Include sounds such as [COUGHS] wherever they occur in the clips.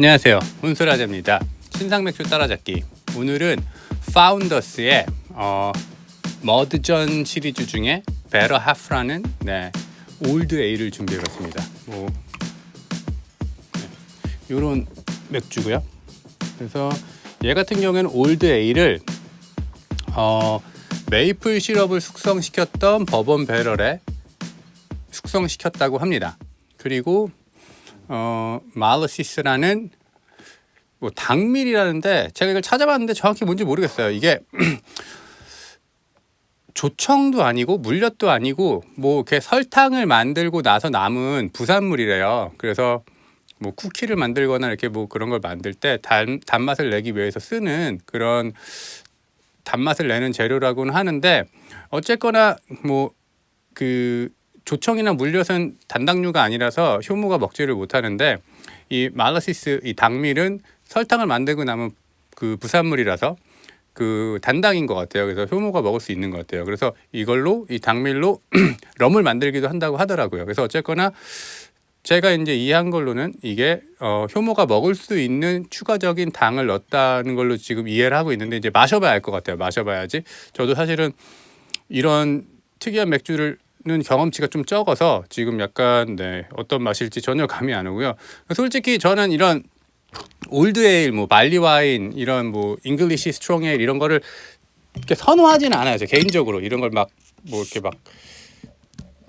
안녕하세요. 운수라자입니다. 신상맥주 따라잡기. 오늘은 파운더스의 어, 머드전 시리즈 중에 베러 하프라는 네, 올드 에일을 준비해봤습니다. 뭐 이런 맥주고요. 그래서 얘 같은 경우에는 올드 에일을 어, 메이플 시럽을 숙성시켰던 버번 배럴에 숙성시켰다고 합니다. 그리고 어, 말러시스라는 뭐 당밀이라는데 제가 이걸 찾아봤는데 정확히 뭔지 모르겠어요. 이게 [CLEARS THROAT] 조청도 아니고 물엿도 아니고 뭐 이렇게 설탕을 만들고 나서 남은 부산물이래요. 그래서 뭐 쿠키를 만들거나 이렇게 뭐 그런 걸 만들 때 단, 단맛을 내기 위해서 쓰는 그런 단맛을 내는 재료라고는 하는데 어쨌거나 뭐 그 조청이나 물엿은 단당류가 아니라서 효모가 먹지를 못하는데 이 말라시스 이 당밀은 설탕을 만들고 남은 그 부산물이라서 그 단당인 것 같아요. 그래서 효모가 먹을 수 있는 것 같아요. 그래서 이걸로 이 당밀로 [CLEARS THROAT] 럼을 만들기도 한다고 하더라고요. 그래서 어쨌거나 제가 이제 이해한 걸로는 이게 어, 효모가 먹을 수 있는 추가적인 당을 넣었다는 걸로 지금 이해를 하고 있는데 이제 마셔봐야 알 것 같아요. 마셔봐야지. 저도 사실은 이런 특이한 맥주를 는 경험치가 좀 적어서 지금 약간 네, 어떤 맛일지 전혀 감이 안 오고요. 솔직히 저는 이런 올드 에일, 뭐 발리 와인, 이런 뭐 잉글리시 스트롱 에일 이런 거를 이렇게 선호하지는 않아요. 제 개인적으로 이런 걸 막 뭐 이렇게 막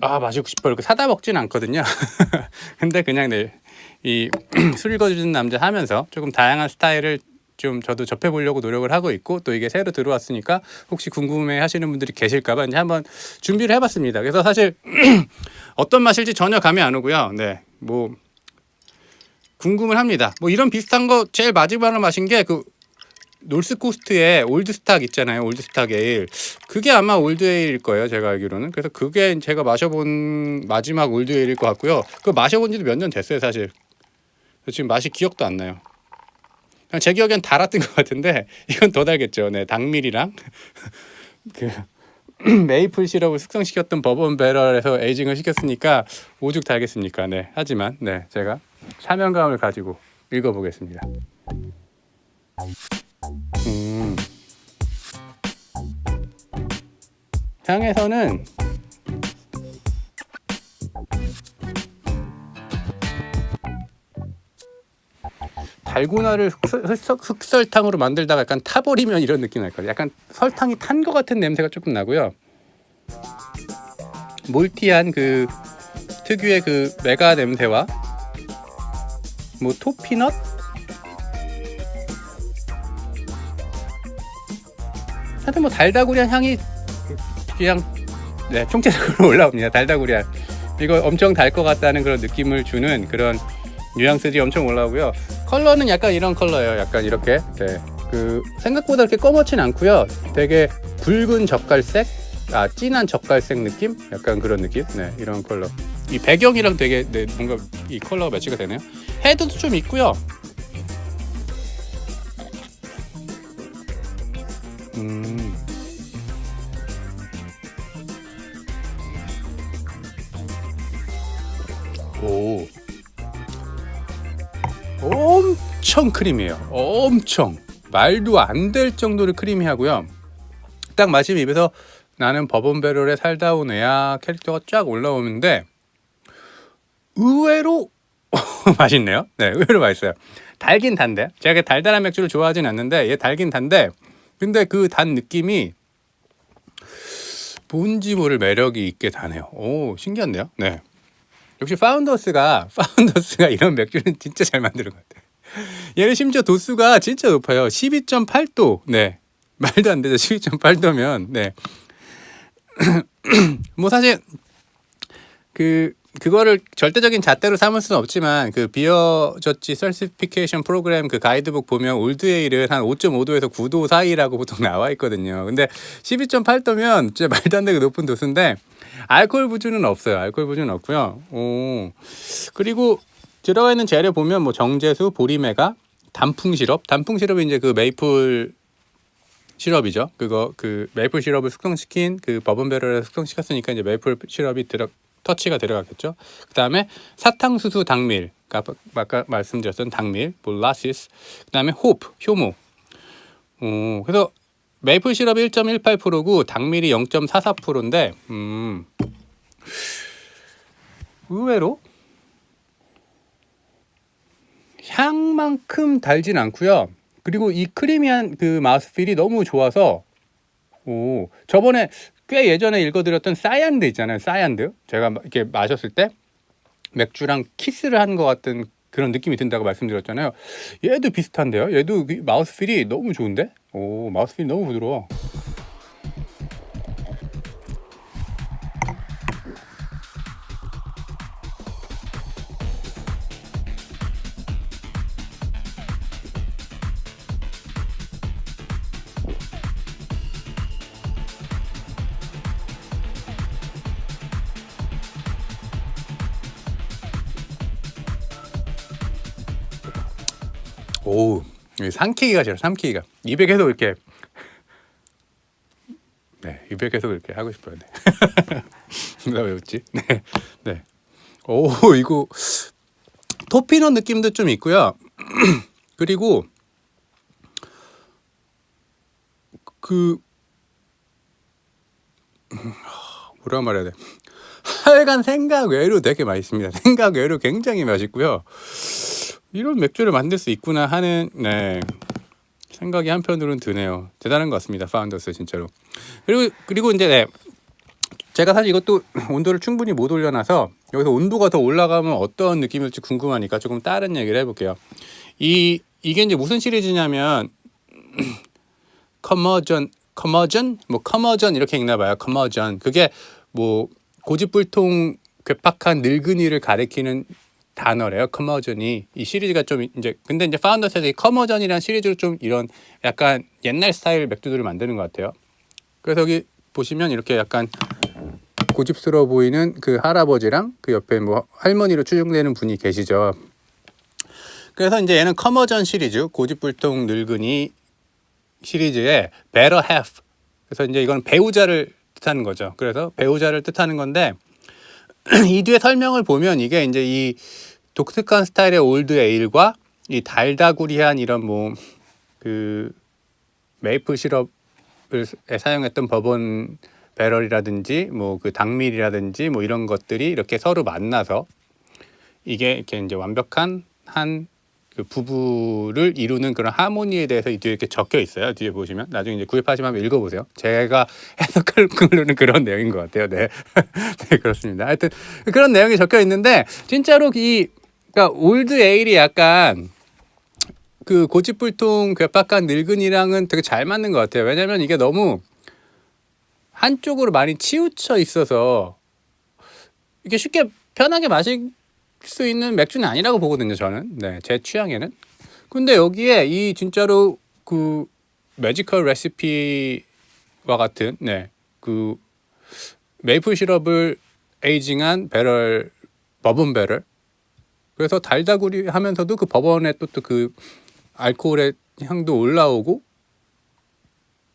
아 마시고 싶어 이렇게 사다 먹지는 않거든요. [LAUGHS] 근데 그냥 네, 이술 [CLEARS THROAT] 읽어주는 남자 하면서 조금 다양한 스타일을 좀 저도 접해 보려고 노력을 하고 있고 또 이게 새로 들어왔으니까 혹시 궁금해 하시는 분들이 계실까봐 이제 한번 준비를 해봤습니다. 그래서 사실 [CLEARS THROAT] 어떤 맛일지 전혀 감이 안 오고요. 네, 뭐 궁금을 합니다. 뭐 이런 비슷한 거 제일 마지막으로 마신 게 그 놀스코스트의 올드스탁 있잖아요. 올드스탁 에일. 그게 아마 올드 에일일 거예요. 제가 알기로는. 그래서 그게 제가 마셔본 마지막 올드 에일일 것 같고요. 그 마셔본 지도 몇 년 됐어요, 사실. 지금 맛이 기억도 안 나요. 제 기억엔 달았던 것 같은데 이건 더 달겠죠. 네, 당밀이랑 [LAUGHS] 그 [CLEARS THROAT] 메이플 시럽을 숙성시켰던 버번 배럴에서 에이징을 시켰으니까 오죽 달겠습니까? 네. 하지만 네, 제가 사명감을 가지고 읽어 보겠습니다. 음. 향에서는 달고나를 흑설, 흑설 탕으로 만들다가 약간 타버리면 이런 느낌 날 거예요. 약간 설탕이 탄 것 같은 냄새가 조금 나고요. 몰티한 그 특유의 그 메가 냄새와 뭐 토피넛 하여튼 뭐 달다구리한 향이 그냥 네, 총체적으로 [LAUGHS] 올라옵니다. 달다구리한 이거 엄청 달 것 같다는 그런 느낌을 주는 그런 뉘앙스들이 엄청 올라오고요. 컬러는 약간 이런 컬러예요. 약간 이렇게 네. 그 생각보다 그렇게 검었진 않고요. 되게 붉은 젓갈색, 아 진한 젓갈색 느낌, 약간 그런 느낌. 네, 이런 컬러. 이 배경이랑 되게 네, 뭔가 이 컬러가 매치가 되네요. 헤드도 좀 있고요. 엄청 크리미해요. 엄청 말도 안 될 정도로 크리미하고요. 딱 마시면 입에서 나는 버번 배럴에 살다 온 애야 캐릭터가 쫙 올라오는데 의외로 [LAUGHS] 맛있네요. 네, 의외로 맛있어요. 달긴 단데 제가 달달한 맥주를 좋아하진 않는데 얘 달긴 단데 근데 그 단 느낌이 뭔지 모를 매력이 있게 다네요. 오 신기한데요. 네. 역시 파운더스가 [LAUGHS] 파운더스가 이런 맥주는 진짜 잘 만드는 것 같아요. [LAUGHS] 얘는 심지어 도수가 진짜 높아요. 12.8도. 네. [LAUGHS] 말도 안 되죠. 12.8도면 네. [CLEARS THROAT] 뭐 사실 그 그거를 절대적인 잣대로 삼을 수는 없지만 그 비어 저지 서티피케이션 프로그램 그 가이드북 보면 올드 에일은 한 5.5도에서 9도 사이라고 보통 [LAUGHS] 나와 있거든요. 근데 12.8도면 진짜 말도 안 되게 높은 도수인데 알코올 부주는 없어요. 알코올 부주는 없고요. 오. 그리고 들어가 있는 재료 보면 뭐 정제수, 보리메가, 단풍 시럽. 단풍 시럽이 이제 그 메이플 시럽이죠. 그거 그 메이플 시럽을 숙성시킨 그 버번 배럴에 숙성시켰으니까 이제 메이플 시럽이 들어 터치가 들어갔겠죠. 그 다음에 사탕수수 당밀, 아까, 아까 말씀드렸던 당밀, 몰라시스, 그다음에 호프, 효모. 오, 그래서 메이플 시럽이 1.18%고 당밀이 0.44%인데 음. 의외로 향만큼 달진 않고요. 그리고 이 크리미한 그 마우스필이 너무 좋아서 오 저번에 꽤 예전에 읽어드렸던 사얀드 있잖아요. 사얀드 제가 마- 이렇게 마셨을 때 맥주랑 키스를 하는 것 같은 그런 느낌이 든다고 말씀드렸잖아요. 얘도 비슷한데요. 얘도 그 마우스필이 너무 좋은데? 오 마우스필이 너무 부드러워. 오, 이 삼키기가 싫어. 삼키기가 입에 계속 이렇게 네, 입에 계속 이렇게 하고 싶어요. 네. [LAUGHS] 나왜 웃지? 네, 네. 오, 이거 토피넛 느낌도 좀 있고요. [CLEARS THROAT] 그리고 그 뭐라 말해야 돼? 하여간 생각 외로 되게 맛있습니다. 생각 외로 굉장히 맛있고요. 이런 맥주를 만들 수 있구나 하는 네, 생각이 한편으로는 드네요. 대단한 것 같습니다. 파운더스 진짜로. 그리고 그리고 이제 네, 제가 사실 이것도 [CLEARS THROAT] 온도를 충분히 못 올려놔서 여기서 온도가 더 올라가면 어떤 느낌일지 궁금하니까 조금 다른 얘기를 해볼게요. 이 이게 이제 무슨 시리즈냐면 [CLEARS THROAT] 커머전 커머전 뭐 커머전 이렇게 읽나 봐요. 커머전 그게 뭐 고집불통 괴팍한 늙은이를 가리키는 단어래요. 커머전이 이 시리즈가 좀 이제 근데 이제 파운더스에서 이 커머전이라는 시리즈로 좀 이런 약간 옛날 스타일 맥주들을 만드는 것 같아요. 그래서 여기 보시면 이렇게 약간 고집스러워 보이는 그 할아버지랑 그 옆에 뭐 할머니로 추정되는 분이 계시죠. 그래서 이제 얘는 커머전 시리즈 고집불통 늙은이 시리즈의 better half. 그래서 이제 이건 배우자를 뜻하는 거죠. 그래서 배우자를 뜻하는 건데 [CLEARS THROAT] 이 뒤에 설명을 보면 이게 이제 이 독특한 스타일의 올드 에일과 이 달다구리한 이런 뭐 그 메이플 시럽을 에 사용했던 버번 배럴이라든지 뭐 그 당밀이라든지 뭐 이런 것들이 이렇게 서로 만나서 이게 이렇게 이제 완벽한 한 그 부부를 이루는 그런 하모니에 대해서 이 뒤에 이렇게 적혀 있어요. 뒤에 보시면 나중에 이제 구입하시면 한번 읽어보세요. 제가 [LAUGHS] 해석할 걸로는 그런 내용인 것 같아요. 네, [LAUGHS] 네 그렇습니다. 하여튼 그런 내용이 적혀 있는데 진짜로 이 그러니까 올드 에일이 약간 그 고집불통 괴팍한 늙은이랑은 되게 잘 맞는 것 같아요. 왜냐면 이게 너무 한쪽으로 많이 치우쳐 있어서 이게 쉽게 편하게 마실 수 있는 맥주는 아니라고 보거든요. 저는 네, 제 취향에는. 근데 여기에 이 진짜로 그 매지컬 레시피와 같은 네, 그 메이플 시럽을 에이징한 배럴 버번 배럴 그래서 달다구리 하면서도 그 버번의 또그 알코올의 향도 올라오고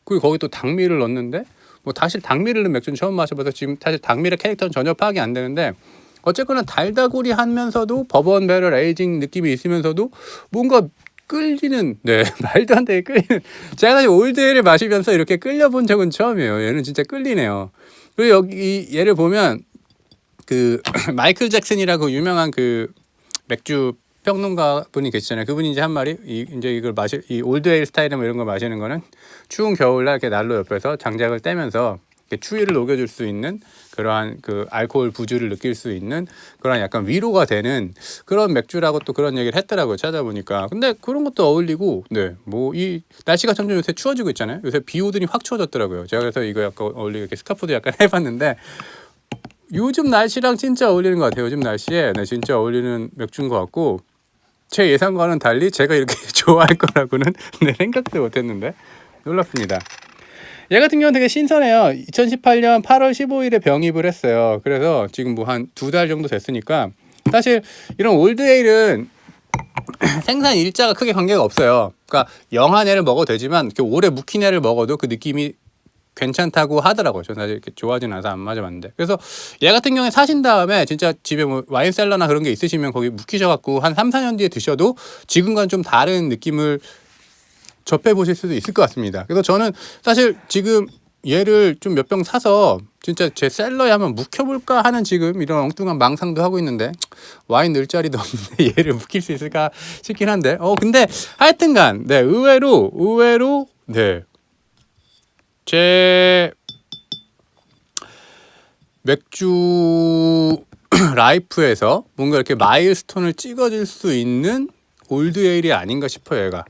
그리고 거기 또 당밀을 넣는데 뭐 사실 당밀을 넣은 맥주는 처음 마셔봐서 지금 사실 당밀의 캐릭터는 전혀 파악이 안 되는데 어쨌거나 달다구리 하면서도 버번 배럴 에이징 느낌이 있으면서도 뭔가 끌리는 네 [LAUGHS] 말도 안 되게 끌리는. 제가 사실 올드에를 마시면서 이렇게 끌려본 적은 처음이에요. 얘는 진짜 끌리네요. 그리고 여기 이 얘를 보면 그 [CLEARS THROAT] 마이클 잭슨이라고 유명한 그 맥주 평론가 분이 계시잖아요. 그분이 이제 한 말이 이, 이제 이걸 마실 이 올드에일 스타일이나 뭐 이런 걸 마시는 거는 추운 겨울날 이렇게 난로 옆에서 장작을 떼면서 추위를 녹여줄 수 있는 그러한 그 알코올 부주를 느낄 수 있는 그런 약간 위로가 되는 그런 맥주라고 또 그런 얘기를 했더라고요 찾아보니까 근데 그런 것도 어울리고 네 뭐 이 날씨가 점점 요새 추워지고 있잖아요 요새 비 오더니 확 추워졌더라고요 제가 그래서 이거 약간 어울리게 이렇게 스카프도 약간 [LAUGHS] 해봤는데 요즘 날씨랑 진짜 어울리는 것 같아요. 요즘 날씨에 네, 진짜 어울리는 맥주인 것 같고 제 예상과는 달리 제가 이렇게 [LAUGHS] 좋아할 거라고는 [LAUGHS] 네, 생각도 못했는데 놀랍습니다. 얘 같은 경우는 되게 신선해요. 2018년 8월 15일에 병입을 했어요. 그래서 지금 뭐 한 두 달 정도 됐으니까 사실 이런 올드에일은 [CLEARS THROAT] 생산 일자가 크게 관계가 없어요. 그러니까 영한 애를 먹어도 되지만 오래 묵힌 애를 먹어도 그 느낌이 괜찮다고 하더라고요. 저는 사실 이렇게 좋아하진 않아서 안 마셔봤는데. 그래서 얘 같은 경우에 사신 다음에 진짜 집에 뭐 와인 셀러나 그런 게 있으시면 거기 묵히셔갖고 한 3, 4년 뒤에 드셔도 지금과는 좀 다른 느낌을 접해 보실 수도 있을 것 같습니다. 그래서 저는 사실 지금 얘를 좀 몇 병 사서 진짜 제 셀러에 한번 묵혀볼까 하는 지금 이런 엉뚱한 망상도 하고 있는데 와인 넣을 자리도 [LAUGHS] 없는데 얘를 묵힐 수 있을까 싶긴 한데. 어 근데 하여튼간 네 의외로 의외로 네제 맥주 [CLEARS THROAT] 라이프에서 뭔가 이렇게 마일스톤을 찍어줄 수 있는 올드 에일이 아닌가 싶어요 얘가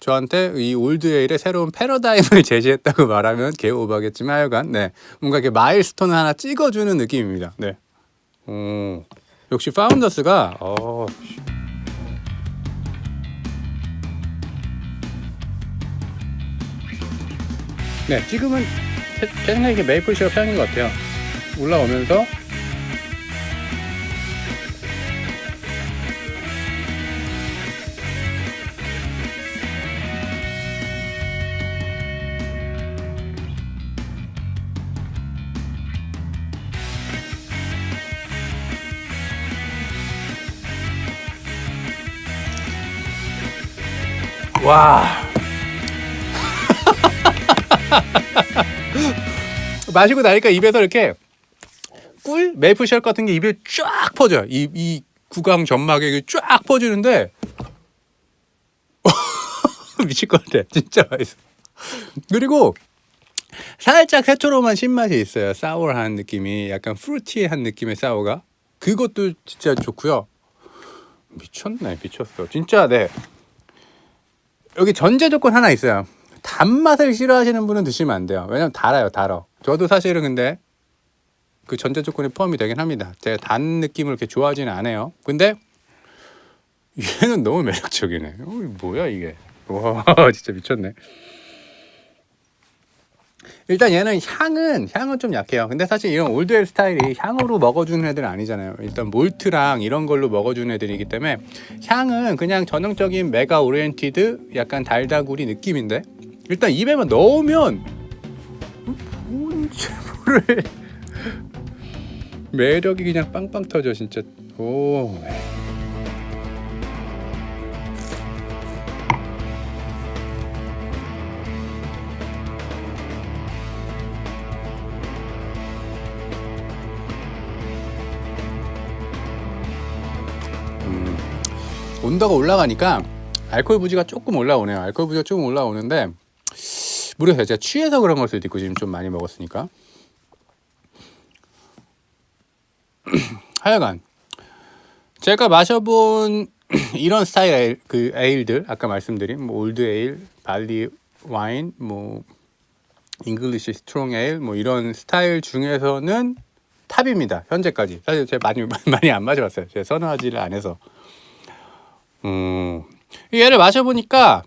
저한테 이 올드 에일의 새로운 패러다임을 [LAUGHS] 제시했다고 말하면 개 오바겠지만 하여간 네. 뭔가 이렇게 마일스톤을 하나 찍어주는 느낌입니다. 네. 오, 역시 파운더스가 어, 네 지금은 제, 제 생각에 메이플 시럽 향인 것 같아요. 올라오면서 와 [LAUGHS] 마시고 나니까 입에서 이렇게 꿀 메이플 시럽 같은 게 입에 쫙 퍼져요. 이, 이 구강 점막에 쫙 퍼지는데 [LAUGHS] 미칠 것 같아. 진짜 맛있어. 그리고 살짝 새초롬한 신맛이 있어요. 사워한 느낌이 약간 프루티한 느낌의 사워가 그것도 진짜 좋고요. 미쳤네, 미쳤어. 진짜 네. 여기 전제 조건 하나 있어요. 단맛을 싫어하시는 분은 드시면 안 돼요. 왜냐면 달아요, 달어. 저도 사실은 근데 그 전제 조건에 포함이 되긴 합니다. 제가 단 느낌을 그렇게 좋아하지는 않아요. 근데 얘는 너무 매력적이네. 어, 뭐야 이게? 와, [LAUGHS] 진짜 미쳤네. 일단 얘는 향은 향은 좀 약해요. 근데 사실 이런 올드엘 스타일이 향으로 먹어주는 애들은 아니잖아요. 일단 몰트랑 이런 걸로 먹어주는 애들이기 때문에 향은 그냥 전형적인 메가 오리엔티드 약간 달다구리 느낌인데 일단 입에만 넣으면 뭔지 모를 [LAUGHS] 매력이 그냥 빵빵 터져 진짜 오 온도가 올라가니까 알코올 부지가 조금 올라오네요. 알코올 부지가 조금 올라오는데 모르겠어요. 제가 취해서 그런 걸 수도 있고 지금 좀 많이 먹었으니까. [CLEARS THROAT] 하여간 제가 마셔본 [CLEARS THROAT] 이런 스타일 에일, 그 에일들 아까 말씀드린 뭐 올드 에일, 발리 와인, 뭐 잉글리시 스트롱 에일 뭐 이런 스타일 중에서는 탑입니다. 현재까지. 사실 제가 많이 [LAUGHS] 많이 안 마셔봤어요. 제가 선호하지를 안 해서. 음, 얘를 마셔보니까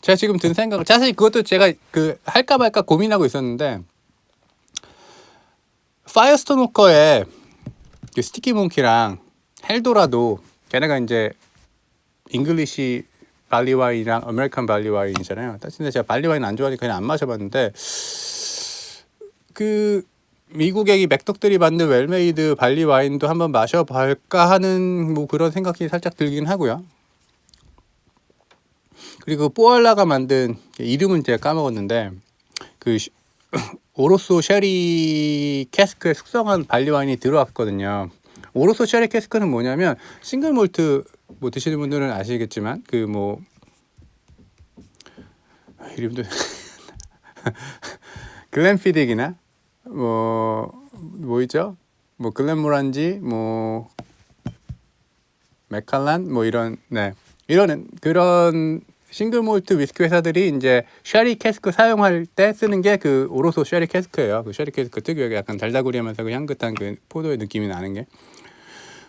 제가 지금 든 생각은 사실 그것도 제가 그 할까 말까 고민하고 있었는데 파이어스톤 워커의 그 스티키 몽키랑 헬도라도 걔네가 이제 잉글리시 발리 와인이랑 아메리칸 발리 와인이잖아요. 근데 제가 발리 와인 안 좋아하니까 그냥 안 마셔봤는데 그 미국의 이 맥덕들이 만든 웰메이드 발리 와인도 한번 마셔볼까 하는 뭐 그런 생각이 살짝 들긴 하고요. 그리고 뽀알라가 만든 이름은 제가 까먹었는데 그 시- [COUGHS] 오로소 쉐리 캐스크에 숙성한 발리 와인이 들어왔거든요. 오로소 쉐리 캐스크는 뭐냐면 싱글 몰트 뭐 드시는 분들은 아시겠지만 그 뭐 이름도 [LAUGHS] 글렌피딕이나 뭐, 뭐 있죠? 뭐 글렌모란지, 뭐 맥칼란, 뭐 이런 네 이런 그런 싱글 몰트 위스키 회사들이 이제 쉐리 캐스크 사용할 때 쓰는 게 그 오로소 쉐리 캐스크예요. 그 쉐리 캐스크 특유의 약간 달다구리하면서 그 향긋한 그 포도의 느낌이 나는 게.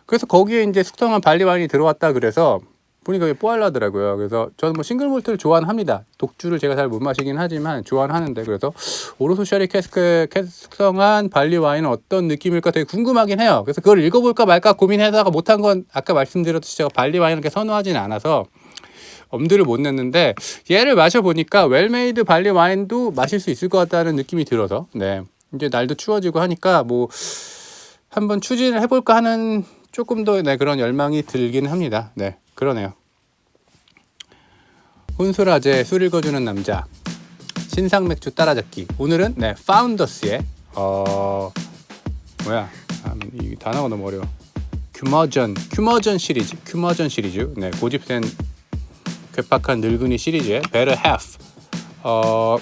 그래서 거기에 이제 숙성한 발리 와인이 들어왔다 그래서 보니까 이게 뽀알라더라고요. 그래서 저는 뭐 싱글 몰트를 좋아합니다. 독주를 제가 잘 못 마시긴 하지만 좋아하는데 그래서 오로소 쉐리 캐스크에 캐- 숙성한 발리 와인은 어떤 느낌일까 되게 궁금하긴 해요. 그래서 그걸 읽어볼까 말까 고민하다가 못한 건 아까 말씀드렸듯이 제가 발리 와인을 그렇게 선호하지는 않아서 엄두를 못 냈는데 얘를 마셔보니까 웰메이드 발리 와인도 마실 수 있을 것 같다는 느낌이 들어서 네 이제 날도 추워지고 하니까 뭐 한번 추진을 해볼까 하는 조금 더 네, 그런 열망이 들긴 합니다. 네 그러네요. 혼술아재 술 읽어주는 남자. 신상 맥주 따라잡기. 오늘은 네 파운더스의 어 뭐야. 아, 이 단어가 너무 어려워. 큐머전 큐머전 시리즈. 큐머전 시리즈. 네 고집센 괴팍한 늙은이 시리즈의 Better Half. 어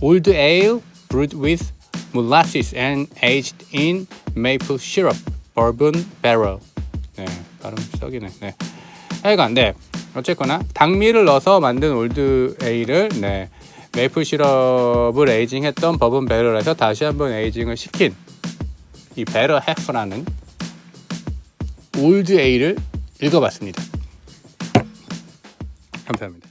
Old Ale brewed with molasses and aged in maple syrup bourbon barrel. 네 발음 썩이네. 네 하여간 네 어쨌거나 당미를 넣어서 만든 올드 에일을 네 메이플 시럽을 에이징했던 버번 배럴에서 다시 한번 에이징을 시킨 이 베러 해프라는 올드 에일을 읽어봤습니다. 감사합니다.